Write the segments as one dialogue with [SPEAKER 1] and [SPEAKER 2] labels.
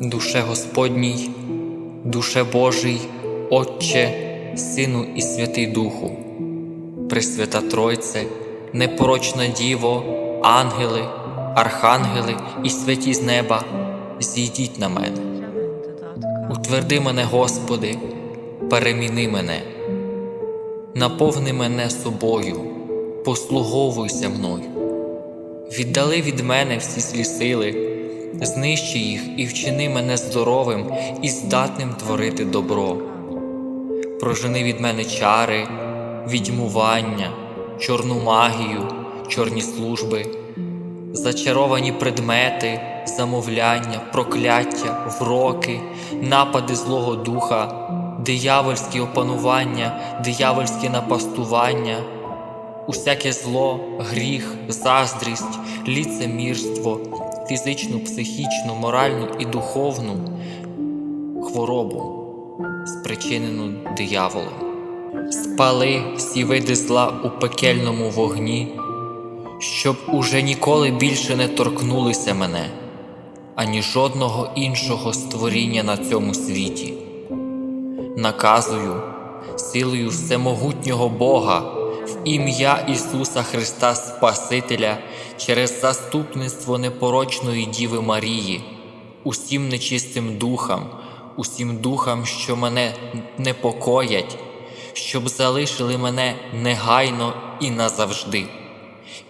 [SPEAKER 1] Душе Господній, Душе Божий, Отче, Сину і Святий Духу, Пресвята Тройце, непорочна Діво, ангели, архангели і святі з неба, зійдіть на мене. Утверди мене, Господи, переміни мене, наповни мене собою, послуговуйся мною. Віддали від мене всі злі сили, знищи їх і вчини мене здоровим і здатним творити добро. Прожени від мене чари, відьмування, чорну магію, чорні служби, зачаровані предмети, замовляння, прокляття, вроки, напади Злого Духа, диявольські опанування, диявольське напастування усяке зло, гріх, заздрість, ліцемірство, фізичну, психічну, моральну і духовну хворобу, спричинену дияволом. Спали всі види зла у пекельному вогні, щоб уже ніколи більше не торкнулися мене, ані жодного іншого створіння на цьому світі. Наказую силою всемогутнього Бога в ім'я Ісуса Христа Спасителя через заступництво непорочної Діви Марії, усім нечистим духам, усім духам, що мене непокоять, щоб залишили мене негайно і назавжди,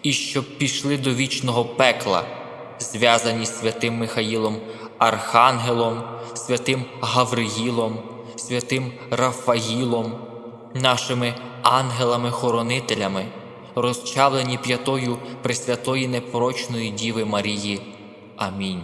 [SPEAKER 1] і щоб пішли до вічного пекла, зв'язані з святим Михаїлом Архангелом, святим Гавриїлом, святим Рафаїлом, нашими ангелами-хоронителями, розчавлені п'ятою Пресвятої непорочної Діви Марії. Амінь.